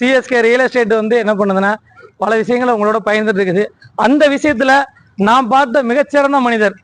CSK real estate வந்து என்ன பண்ணுதுன்னா பல விஷயங்களை உங்களோட பயந்துட்டு இருக்குது. அந்த விஷயத்துல நான் பார்த்த மிகச்சிறந்த மனிதர்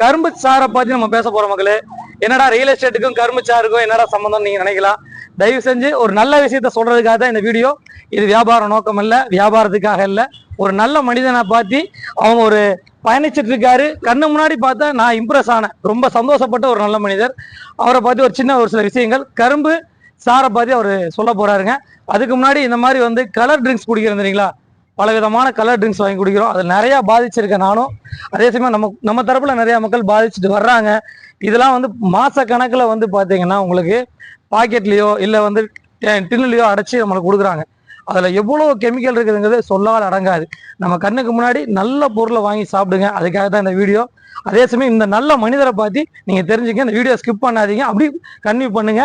கரும்பு சாரை பார்த்து நம்ம பேச போறோம் மக்களே. என்னடா ரியல் எஸ்டேட்டுக்கும் கரும்பு சாருக்கும் என்னடா சம்மந்தம் நீங்க நினைக்கலாம். தயவு செஞ்சு ஒரு நல்ல விஷயத்த சொல்றதுக்காக தான் இந்த வீடியோ. இது வியாபார நோக்கம் இல்லை வியாபாரத்துக்காக இல்லை. ஒரு நல்ல மனிதனை பார்த்து அவங்க ஒரு பயணிச்சிட்டு இருக்காரு. கண்ணு முன்னாடி பார்த்தா நான் இம்ப்ரெஸ் ஆனேன். ரொம்ப சந்தோஷப்பட்ட ஒரு நல்ல மனிதர். அவரை பார்த்து ஒரு சின்ன ஒரு சில விஷயங்கள். கரும்பு சாரை பார்த்து அவர் சொல்ல போறாருங்க. அதுக்கு முன்னாடி இந்த மாதிரி வந்து கலர் ட்ரிங்க்ஸ் குடிக்கிறது இல்லைங்களா? பல விதமான கலர் ட்ரிங்க்ஸ் வாங்கி குடிக்கிறோம். அது நிறைய பாதிச்சிருக்கேன் நானும். அதே சமயம் நம்ம நம்ம தரப்புல நிறைய மக்கள் பாதிச்சுட்டு வர்றாங்க. இதெல்லாம் வந்து மாச கணக்குல வந்து பாத்தீங்கன்னா உங்களுக்கு பாக்கெட்லயோ இல்ல வந்து டின்னுலயோ அடைச்சி நம்மளுக்கு கொடுக்குறாங்க. அதில் எவ்வளோ கெமிக்கல் இருக்குதுங்கிறது சொல்லால் அடங்காது. நம்ம கண்ணுக்கு முன்னாடி நல்ல பொருளை வாங்கி சாப்பிடுங்க. அதுக்காக தான் இந்த வீடியோ அதே சமயம் இந்த நல்ல மனிதரை பார்த்து நீங்கள் தெரிஞ்சுங்க. இந்த வீடியோ ஸ்கிப் பண்ணாதீங்க. அப்படி கன்வியூ பண்ணுங்க.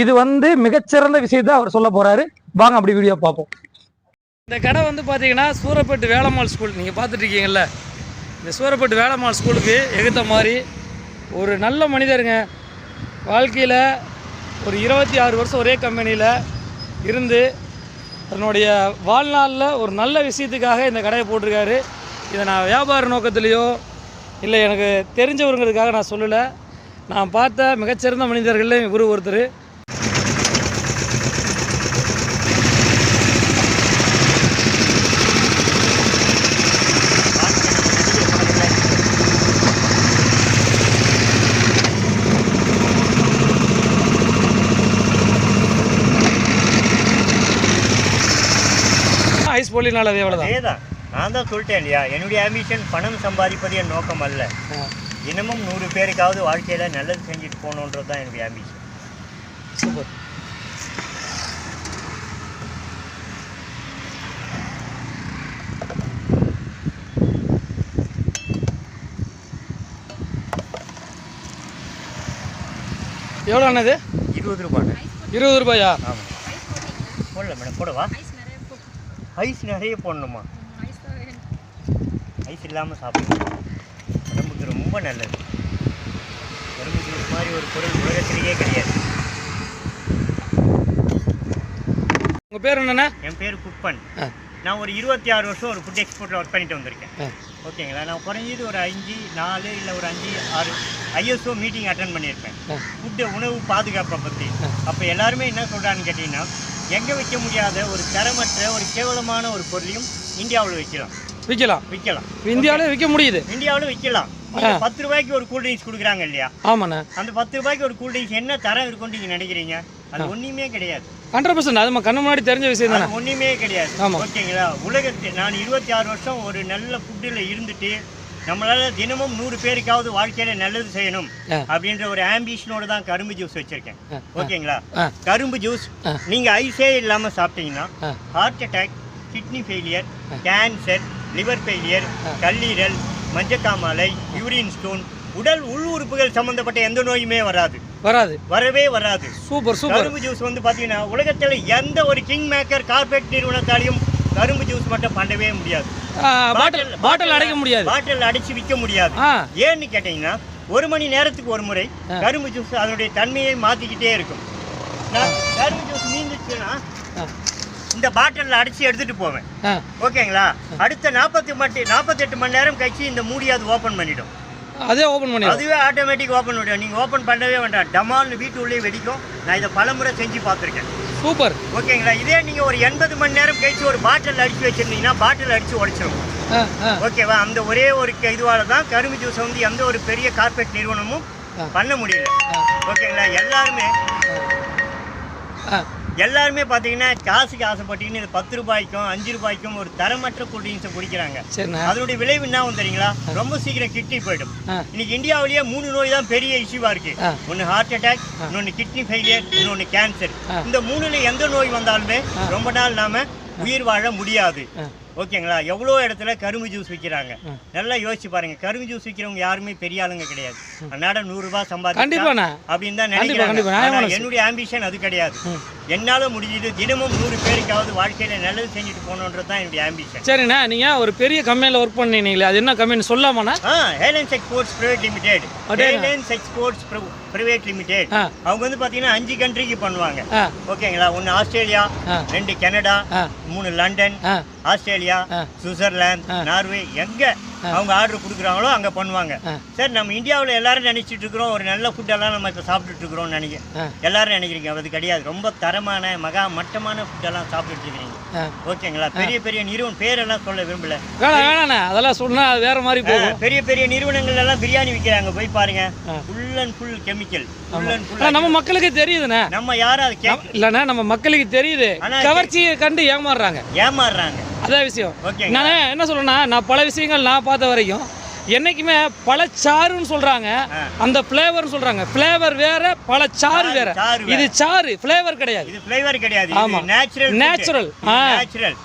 இது வந்து மிகச்சிறந்த விஷயத்தை அவர் சொல்ல போகிறாரு வாங்க அப்படி வீடியோ பார்ப்போம். இந்த கடை வந்து பார்த்தீங்கன்னா சூரப்பேட்டு வேலம்மாள் ஸ்கூல் நீங்கள் பார்த்துட்ருக்கீங்கல்ல இந்த சூரப்பேட்டு வேலம்மாள் ஸ்கூலுக்கு எகுத்த மாதிரி ஒரு நல்ல மனிதருங்க. வாழ்க்கையில் ஒரு இருபத்தி ஆறு வருஷம் ஒரே கம்பெனியில் இருந்து தன்னுடைய வாழ்நாளில் ஒரு நல்ல விஷயத்துக்காக இந்த கடையை போட்டிருக்காரு. இதை நான் வியாபார நோக்கத்துலேயோ இல்லை எனக்கு தெரிஞ்சவருங்கிறதுக்காக நான் சொல்லலை. நான் பார்த்த மிகச்சிறந்த மனிதர்களில் இவர் ஒருத்தர். ஐஸ் போலினால அதே எவ்வளோ அதேதான். நான் தான் சொல்லிட்டேன் இல்லையா? என்னுடைய ஆம்பிஷன் பணம் சம்பாதிப்பது என் நோக்கம் அல்ல. தினமும் நூறு பேருக்காவது வாழ்க்கையில நல்லது செஞ்சுட்டு போகணுன்றது தான் என்னுடைய ஆம்பிஷன் சூப்பர். எவ்வளோ அண்ணது இருபது ரூபாய். இருபது ரூபாயா? ஆமாம் போடல மேடம் போடவா? ஐஸ் நிறைய போடணுமா? ஐஸ் இல்லாமல் சாப்பிடணும். உடம்புக்கு ரொம்ப நல்லது. கரும்பு ஜூஸ் மாதிரி ஒரு பொருள் உலகத்திலேயே கிடையாது. உங்கள் பேர் என்னண்ணா? என் பேர் குப்பன். நான் ஒரு இருபத்தி ஆறு வருஷம் ஒரு ஃபுட் எக்ஸ்போர்ட்டில் ஒர்க் பண்ணிட்டு வந்திருக்கேன். ஓகேங்களா? நான் குறைஞ்சது ஒரு அஞ்சு நாலு இல்லை ஒரு அஞ்சு ஆறு ஐஎஸ்ஓ மீட்டிங் அட்டன் பண்ணியிருப்பேன். ஃபுட்டு உணவு பாதுகாப்பை பற்றி அப்போ எல்லாருமே என்ன சொல்கிறான்னு கேட்டிங்கன்னா எங்கே விற்க முடியாத ஒரு தரமற்ற ஒரு கேவலமான ஒரு பொருளையும் இந்தியாவில் விற்கலாம் விற்கலாம் விற்கலாம் இந்தியாவிலே விற்க முடியுது. இந்தியாவில் விற்கலாம் நீங்க பத்து ரூபாய்க்கு ஒரு கூல் ட்ரிங்க்ஸ் கொடுக்குறாங்க இல்லையா? ஆமாண்ணா. அந்த பத்து ரூபாய்க்கு ஒரு கூல் ட்ரிங்க்ஸ் என்ன தரம் இருக்கும்னு நீங்கள் நினைக்கிறீங்க? அது ஒன்றுமே கிடையாது. ஹண்ட்ரட் பர்சன்ட் அது கண்ணு முன்னாடி தெரிஞ்ச விஷயம் தானே. ஒண்ணுமே கிடையாது. ஓகேங்களா? உலகத்தில் நான் இருபத்தி ஆறு வருஷம் ஒரு நல்ல ஃபுட்டில் இருந்துட்டு நம்மளால தினமும் நூறு பேருக்காவது வாழ்க்கையில நல்லது செய்யணும். அப்படின்ற ஒரு ஆம்பிஷனோட தான் கரும்பு ஜூஸ் வச்சிருக்கேன். ஓகேங்களா. கரும்பு ஜூஸ். நீங்க ஐஸே இல்லாம சாப்பிட்டீங்கன்னா. Heart attack kidney failure cancer liver failure கல்லீரல் மஞ்சக்காமாலை யூரின் ஸ்டோன் உடல் உள் உறுப்புகள் சம்பந்தப்பட்ட எந்த நோயுமே வராது. வராது. வரவே வராது. சூப்பர் சூப்பர் கரும்பு ஜூஸ் வந்து பார்த்தீங்கன்னா உலகத்தில் எந்த ஒரு கிங் மேக்கர் கார்பரேட் நிறுவனத்தாலையும் கரும்பு ஜூஸ் மட்டும் பண்ணவே முடியாது. பாட்டில் பாட்டில் அடைக்க முடியாது. பாட்டில் அடைச்சு விற்க முடியாது. ஏன்னு கேட்டிங்கன்னா ஒரு மணி நேரத்துக்கு ஒரு முறை கரும்பு ஜூஸ் அதனுடைய தன்மையை மாற்றிக்கிட்டே இருக்கும். நான் கரும்பு ஜூஸ் மீந்துச்சுன்னா இந்த பாட்டிலில் அடைச்சி எடுத்துகிட்டு போவேன். ஓகேங்களா? அடுத்த நாற்பத்தி மட்டி நாற்பத்தெட்டு மணி நேரம் கழிச்சு இந்த மூடி அது ஓப்பன் பண்ணிடும். அதே ஓப்பன் பண்ணிடுவோம் அதுவே ஆட்டோமேட்டிக் ஓப்பன் பண்ணிடும். நீங்கள் ஓப்பன் பண்ணவே வேண்டாம். டமால்னு வீட்டு உள்ளே வெடிக்கும். நான் இதை பலமுறை செஞ்சு பார்த்துருக்கேன். சூப்பர். ஓகேங்களா? இதே நீங்கள் ஒரு எண்பது மணி நேரம் கழிச்சு ஒரு பாட்டில் அடிச்சு வச்சிருந்தீங்கன்னா பாட்டில் அடிச்சு ஆ ஓகேவா அந்த ஒரே ஒரு இதுவால தான் கரும்பு ஜூஸ் வந்து எந்த ஒரு பெரிய கார்பரேட் நிறுவனமும். பண்ண முடியல. ஓகேங்களா? எல்லாருமே ஆ. எல்லாருமே பார்த்தீங்கன்னா காசுக்கு ஆசைப்பட்டீங்கன்னு இது பத்து ரூபாய்க்கும் அஞ்சு ரூபாய்க்கும் ஒரு தரமற்ற கூல்ட்ரிங்க்ஸை குடிக்கிறாங்க. சரிண்ணா. அதனுடைய விளைவு என்ன ஆகும் தெரியுங்களா? ரொம்ப சீக்கிரம் கிட்னி போயிடும். இன்னைக்கு இந்தியாவிலேயே மூணு நோய் தான் பெரிய இஷ்யூவா இருக்கு. ஒன்று ஹார்ட் அட்டாக் இன்னொன்று கிட்னி ஃபெயிலியர் இன்னொன்று கேன்சர். இந்த மூணுல எந்த நோய் வந்தாலுமே ரொம்ப நாள் நாம உயிர் வாழ முடியாது. ஓகேங்களா? எவ்வளோ இடத்துல கரும்பு ஜூஸ் விற்கிறாங்க நல்லா யோசிச்சு பாருங்க. கரும்பு ஜூஸ் விற்கிறவங்க யாருமே பெரிய ஆளுங்க கிடையாது. அன்னாட நூறுரூபா கண்டிப்பாண்ணா அப்படின்னு தான் நினைக்கிறாங்க. என்னுடைய ஆம்பிஷன் அது கிடையாது. என்னால முடியுது தினமும் நூறு பேருக்காவது வாழ்க்கையில நல்லது செஞ்சுட்டு போகணுன்றது தான் என்னுடைய ஆம்பிஷன் சரிண்ணா நீங்கள் ஒரு பெரிய கம்பெனியில் ஒர்க் பண்ணீங்களே அது என்ன கம்பெனி சொல்லாமாண்ணா? ஆ Helens exports private limited. Helens exports private limited. அவங்க வந்து பாத்தீங்கன்னா அஞ்சு கண்ட்ரிக்கு பண்ணுவாங்க. ஓகேங்களா? ஒன்று ஆஸ்திரேலியா. ரெண்டு கனடா. மூணு லண்டன் ஆ. ஆஸ்திரேலியா. சுவிட்சர்லாந்து நார்வே எங்க அவங்க ஆர்டர் கொடுக்குறாங்களோ அங்க பண்ணுவாங்க. சார் நம்ம இந்தியாவில் எல்லாரும் நினைச்சிட்டு இருக்கிறோம். ஒரு நல்ல ஃபுட்டெல்லாம் நம்ம இப்போ சாப்பிட்டுட்டு இருக்கிறோம்னு நினைக்க. எல்லாரும் நினைக்கிறீங்க. அது கிடையாது. ரொம்ப தரமான மகா மட்டமான ஃபுட்டெல்லாம் சாப்பிட்டுட்டு இருக்கிறீங்க. ஓகேங்களா? பெரிய பெரிய நிறுவனம் பேரெல்லாம் சொல்ல விரும்பல. அதெல்லாம் சொன்னால் அது வேறு மாதிரி போகும். பெரிய பெரிய நிறுவனங்கள் எல்லாம் பிரியாணி விற்கிறாங்க போய் பாருங்க. Full and full chemical full and ஆனால் நம்ம ஃபுல் மக்களுக்கு தெரியுதுண்ணே. நம்ம யாரும் அதை இல்லைண்ணா நம்ம மக்களுக்கு தெரியுது. கவர்ச்சியை கண்டு ஏமாறுறாங்க. ஏமாறுறாங்க. அதான் விஷயம். நான் என்ன சொல்றேன்னா நான் பல விஷயங்கள் நான் பார்த்த வரைக்கும் என்னைக்குமே பழச்சாறுன்னு சொல்றாங்க. அந்த ஃப்ளேவர்னு சொல்றாங்க. ஃப்ளேவர் வேற பழச்சாறு வேற. இது சாறு ஃப்ளேவர் கிடையாது. இது ஃப்ளேவர் கிடையாது. ஆமா. நேச்சுரல். நேச்சுரல்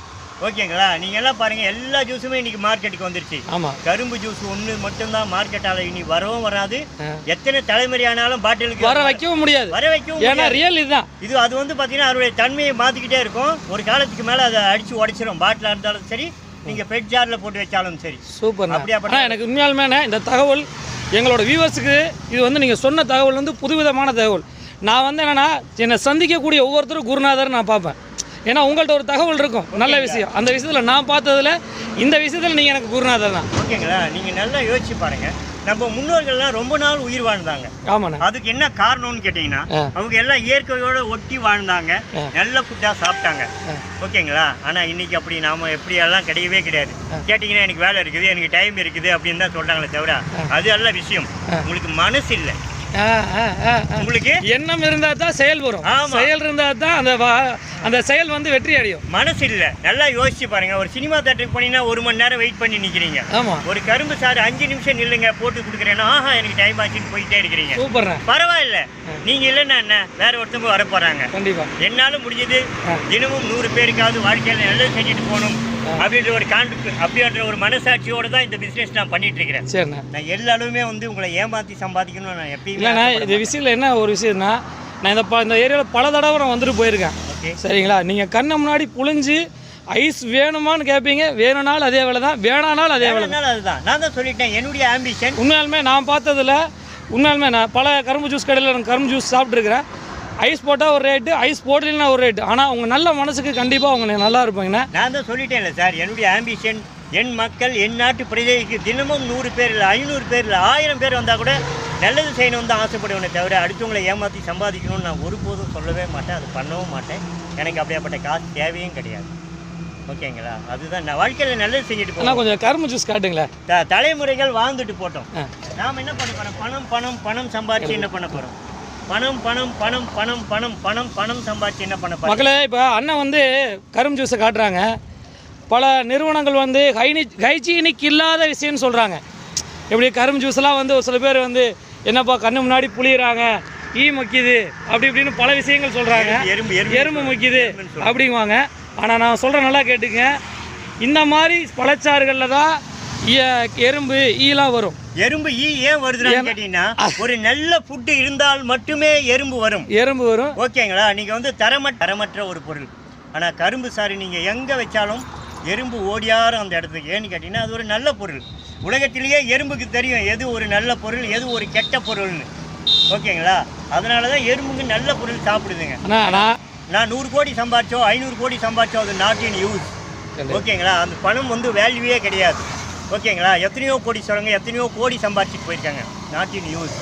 ஓகேங்களா? நீங்க எல்லாம் பாருங்க எல்லா ஜூஸுமே இன்னைக்கு மார்க்கெட்டுக்கு வந்துருச்சு. ஆமா. கரும்பு ஜூஸ் ஒண்ணு மட்டும்தான் மார்க்கெட்டால இனி வரவும் வராது. எத்தனை தலைமுறை ஆனாலும் பாட்டிலுக்கு வர வைக்கவும் முடியாது. வர வைக்கவும் ஏன்னா. ரியல் இதுதான். இது அது வந்து பாத்தீங்கன்னா அதோடைய தன்மையை மாத்திக்கிட்டே இருக்கும். ஒரு காலத்துக்கு மேல அதை அடிச்சு உடைச்சிரும். பாட்டிலா இருந்தாலும் சரி நீங்க பெட் ஜார்ல போட்டு வச்சாலும் சரி. சூப்பர் ஆனால் எனக்கு உண்மையாலுமே இந்த தகவல் எங்களோட வியூவர்ஸுக்கு இது வந்து நீங்கள் சொன்ன தகவல் வந்து புதுவிதமான தகவல். நான் வந்து என்னன்னா என்னை சந்திக்கக்கூடிய ஒவ்வொருத்தரும் குருநாதர் நான் பார்ப்பேன். ஏன்னா உங்கள்கிட்ட ஒரு தகவல் இருக்கும். நல்ல விஷயம். அந்த விஷயத்தில் நான் பார்த்ததுல இந்த விஷயத்தில் நீங்கள் எனக்கு குருநாதர் தான் ஓகேங்களா? நீங்க நல்லா யோசிச்சு பாருங்க. நம்ம முன்னோர்கள்லாம் ரொம்ப நாள் உயிர் வாழ்ந்தாங்க. ஆமாண்ணே. அதுக்கு என்ன காரணம்னு கேட்டிங்கன்னா. அவங்க எல்லாம் இயற்கையோட ஒட்டி வாழ்ந்தாங்க. நல்ல ஃபுட்டாக சாப்பிட்டாங்க. ஓகேங்களா? ஆனால் இன்னைக்கு அப்படி நாம எப்படி எல்லாம் கிடையவே கிடையாது. கேட்டிங்கன்னா எனக்கு வேலை இருக்குது எனக்கு டைம் இருக்குது அப்படின்னு தான் சொல்கிறாங்களே தவிர அது அல்ல விஷயம். உங்களுக்கு மனசு இல்லை. உங்களுக்கு? எண்ணம் இருந்தால் தான் செயல் வரும். ஆமா. செயல் இருந்தால் தான் அந்த அந்த செயல் வந்து வெற்றி அடையும். மனசு இல்லை. நல்லா யோசிச்சு பாருங்க. ஒரு சினிமா தேட்டருக்கு போனீங்கன்னா ஒரு மணி நேரம் வெயிட் பண்ணி நிற்கிறீங்க ஆமாம் ஒரு கரும்பு சாறு அஞ்சு நிமிஷம் நில்லுங்க போட்டு கொடுக்குறேன்னா ஆஹா எனக்கு டைம் ஆச்சுன்னு போயிட்டே இருக்கிறீங்க. சூப்பர்ண்ணே. பரவாயில்ல. நீங்க இல்லைன்னா என்ன? வேற ஒருத்தவங்க வர போறாங்க கண்டிப்பாக என்னால முடிஞ்சது தினமும் நூறு பேருக்காவது வாழ்க்கையில நல்லது செஞ்சுட்டு போகணும். அப்படின்ற ஒரு காண்டு அப்படின்ற ஒரு மனசாட்சியோட தான் இந்த பிசினஸ் நான் பண்ணிட்டு இருக்கிறேன் சரிண்ணே. நான் எல்லா அளவுமே வந்து உங்களை ஏமாத்தி சம்பாதிக்கணும்னு நான் எப்பயுமே இல்லைண்ணா இந்த விஷயத்தில் என்ன ஒரு விஷயம்னா நான் இந்த ப இந்த ஏரியாவில் பல தடவை நான் வந்துட்டு போயிருக்கேன். சரிங்களா? நீங்கள் கண்ணை முன்னாடி புழிஞ்சு ஐஸ் வேணுமான்னு கேட்பீங்க வேணும்னாலும் அதே வேலை தான். வேணானாலும் அதே வேலை தான். அதுதான் நான் தான் சொல்லிட்டேன். என்னுடைய ஆம்பிஷன் உண்மையாலுமே நான் பார்த்ததுல உண்மையாலுமே நான் பல கரும்பு ஜூஸ் கடையில் கரும்பு ஜூஸ் சாப்பிட்ருக்கிறேன் ஐஸ் போட்டால் ஒரு ரேட்டு ஐஸ் போடலைன்னா ஒரு ரேட்டு ஆனால் உங்கள் நல்ல மனசுக்கு கண்டிப்பாக அவங்க நல்லா இருப்பாங்கண்ணே. நான் தான் சொல்லிட்டேன்ல சார் என்னுடைய ஆம்பிஷன் என் மக்கள் என் நாட்டு பிரஜைக்கு தினமும் நூறு பேர் இல்லை ஐநூறு பேர் இல்லை ஆயிரம் பேர் வந்தால் கூட நல்லது செய்யணும்னு தான் ஆசைப்படுவேனே தவிர அடுத்தவங்களை ஏமாற்றி சம்பாதிக்கணும்னு நான் ஒருபோதும் சொல்லவே மாட்டேன் அது பண்ணவும் மாட்டேன். எனக்கு அப்படியாப்பட்ட காசு தேவையும் கிடையாது. ஓகேங்களா? அதுதான் நான் வாழ்க்கையில் நல்லது செஞ்சுட்டு போகணும் கொஞ்சம் கரும்பு ஜூஸ் காட்டுங்களேன் த தலைமுறைகள் வாழ்ந்துட்டு போட்டோம். நாம் என்ன பண்ண போகிறோம் பணம் பணம் பணம் சம்பாரிச்சு என்ன பண்ண போகிறோம் பணம் பணம் பணம் பணம் பணம் பணம் பணம் சம்பாரிச்சு என்ன பண்ண மக்களே இப்போ அண்ணன் வந்து கரும்பு ஜூஸை காட்டுறாங்க. பல நிறுவனங்கள் வந்து ஹைனி ஹைஜீனிக் இல்லாத விஷயம்னு சொல்கிறாங்க எப்படி கரும்பு ஜூஸ்லாம் வந்து ஒரு சில பேர் வந்து என்னப்பா கண்ணு முன்னாடி புளியுறாங்க ஈ மொக்கிது அப்படி இப்படின்னு பல விஷயங்கள் சொல்கிறாங்க எறும்பு எறும்பு சொல்றாங்க. அப்படிங்குவாங்க. ஆனால் நான் சொல்கிறேன் நல்லா கேட்டுங்க இந்த மாதிரி பழச்சாறுகளில் தான் எறும்பு ஈலாம் வரும். எறும்பு ஈ ஏன் வருதுன்னு கேட்டீங்கன்னா ஒரு நல்ல ஃபுட்டு இருந்தால் மட்டுமே எறும்பு வரும். எறும்பு வரும். ஓகேங்களா? நீங்க வந்து தரமற்ற தரமற்ற ஒரு பொருள். ஆனா கரும்பு சாறு நீங்க எங்க வச்சாலும் எறும்பு ஓடியாரும் அந்த இடத்துக்கு. ஏன்னு கேட்டீங்கன்னா அது ஒரு நல்ல பொருள். உலகத்திலேயே எறும்புக்கு தெரியும் எது ஒரு நல்ல பொருள் எது ஒரு கெட்ட பொருள்னு. ஓகேங்களா? அதனால தான் எறும்புக்கு நல்ல பொருள் சாப்பிடுதுங்க. ஆனால் நான் நூறு கோடி சம்பாரிச்சோ ஐநூறு கோடி சம்பாரிச்சோ அது நாட் இன் யூஸ் ஓகேங்களா? அந்த பணம் வந்து வேல்யூவே கிடையாது. ஓகேங்களா? எத்தனையோ கோடி சொல்லுங்க. எத்தனையோ கோடி சம்பாரிச்சிட்டு போயிருக்காங்க. நாட் இன் யூஸ்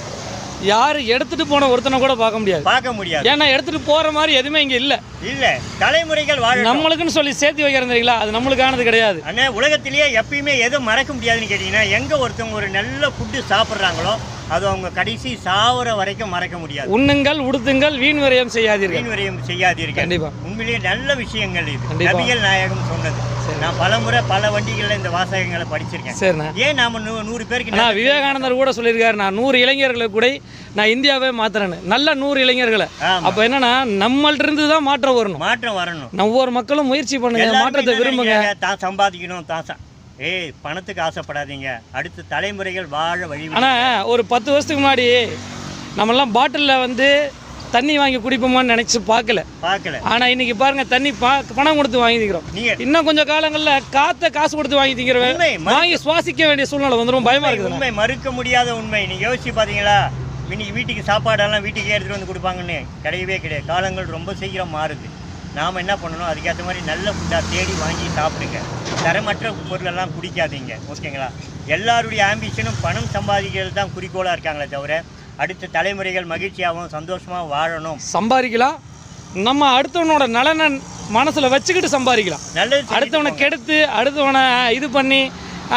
யார் எடுத்துகிட்டு போன ஒருத்தனை கூட பார்க்க முடியாது. பார்க்க முடியாது. ஏன்னா எடுத்துகிட்டு போகிற மாதிரி எதுவுமே இங்கே இல்லை. இல்ல. தலைமுறைகள் வாழ நம்மளுக்குன்னு சொல்லி சேர்த்து வைக்கிறோம் தெரியுங்களா? அது நம்மளுக்கானது கிடையாது. அண்ணா உலகத்திலேயே எப்பயுமே எதை மறக்க முடியாதுன்னு கேட்டிங்கன்னா எங்கே ஒருத்தவங்க ஒரு நல்ல ஃபுட்டு சாப்பிட்றாங்களோ அது அவங்க கடைசி சாவர வரைக்கும் மறக்க முடியாது. உண்ணுங்கள் உடுத்துங்கள் வீண் விரயம் செய்யாதீர்கள். வீண் விரயம் செய்யாதீர்கள். கண்டிப்பா. உண்மையிலேயே நல்ல விஷயங்கள் இது. நபிகள் நாயகம் சொன்னது. நான் பலமுறை பல வண்டிகளில் இந்த வாசகங்களை படிச்சிருக்கேன். சரிண்ணா. ஏன் நாம நூ- நூறு பேருக்கு நல்லது விவேகானந்தர் கூட சொல்லியிருக்காரு நான் நூறு இளைஞர்களை கூட நான் இந்தியாவே மாத்துறேன்னு. நல்ல நூறு இளைஞர்களை. அப்ப என்னன்னா நம்மள்ட்ட இருந்து தான் மாற்றம் வரணும். மாற்றம் வரணும். ஒவ்வொரு மக்களும் முயற்சி பண்ணுங்க மாற்றத்தை விரும்புங்க? தான் சம்பாதிக்கணும் தான் ஏய் பணத்துக்கு ஆசைப்படாதீங்க. அடுத்த தலைமுறைகள் வாழ வழி ஆனா ஒரு பத்து வருஷத்துக்கு முன்னாடி நம்மெல்லாம் பாட்டிலில் வந்து தண்ணி வாங்கி குடிப்போமான்னு நினைச்சு பார்க்கல. பார்க்கல. ஆனா இன்னைக்கு பாருங்க தண்ணி பணம் கொடுத்து வாங்கி திங்கிறோம் நீங்க இன்னும் கொஞ்சம் காலங்கள்ல காத்த காசு கொடுத்து வாங்கி மறு- வாங்கி சுவாசிக்க வேண்டிய சூழ்நிலை வந்துடும் பயமா இருக்குது உண்மை மறுக்க முடியாத உண்மை. நீங்க யோசிச்சு பாத்தீங்களா? இன்னைக்கு வீட்டுக்கு சாப்பாடெல்லாம் வீட்டுக்கே எடுத்துட்டு வந்து கொடுப்பாங்கன்னு கிடையவே கிடையாது. காலங்கள் ரொம்ப சீக்கிரம் மாறுது. நாம் என்ன பண்ணணும்? அதுக்கேற்ற மாதிரி நல்ல ஃபுட்டாக தேடி வாங்கி சாப்பிடுங்க. தரமற்ற பொருளெல்லாம் குடிக்காதீங்க. ஓகேங்களா? எல்லாருடைய ஆம்பிஷனும் பணம் சம்பாதிக்கிறது தான் குறிக்கோளாக இருக்காங்களே தவிர அடுத்த தலைமுறைகள் மகிழ்ச்சியாகவும் சந்தோஷமாக வாழணும். சம்பாதிக்கலாம். நம்ம அடுத்தவனோட நலனை மனசுல வச்சுக்கிட்டு சம்பாதிக்கலாம். நல்லது அடுத்தவனை. கெடுத்து அடுத்தவனை இது பண்ணி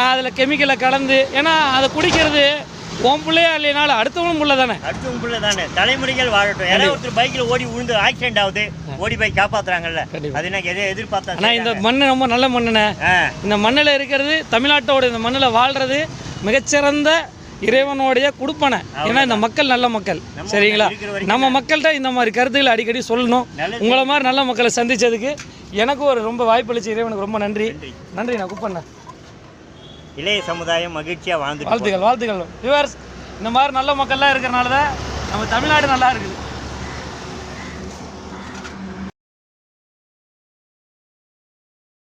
அதில் கெமிக்கலை கலந்து ஏன்னா அதை குடிக்கிறது உன் பிள்ளையா இல்லைனாலும் அடுத்தவனும் பிள்ளை தானே அடுத்து உள்ள தானே தலைமுறைகள் வாழட்டும். யாராவது ஒருத்தர் பைக்கில் ஓடி விழுந்து ஆக்சிடென்ட் ஆகுது ஓடி போய் காப்பாத்துறாங்கல்ல. அது என்ன எதை எதிர்பார்த்தா ஆனால் இந்த. மண் ரொம்ப நல்ல மண்ணுண்ணே. இந்த மண்ணில் இருக்கிறது தமிழ்நாட்டோட இந்த மண்ணில் வாழ்றது மிகச்சிறந்த இறைவனுடைய கொடுப்பனை ஏன்னா இந்த மக்கள் நல்ல மக்கள். சரிங்களா? நம்ம மக்கள்கிட்ட இந்த மாதிரி கருத்துக்களை அடிக்கடி சொல்லணும். உங்களை மாதிரி நல்ல மக்களை சந்திச்சதுக்கு எனக்கு ஒரு ரொம்ப வாய்ப்பளிச்ச இறைவனுக்கு ரொம்ப நன்றி. நன்றி. நான் குப்பண்ணேன் இளைய சமுதாயம் மகிழ்ச்சியாக வாழ்ந்துட்டு வாழ்த்துக்கள் வாழ்த்துக்கள். வியூவர்ஸ் இந்த மாதிரி நல்ல மக்கள்லாம் இருக்கிறனால தான் நம்ம தமிழ்நாடு நல்லா இருக்குது.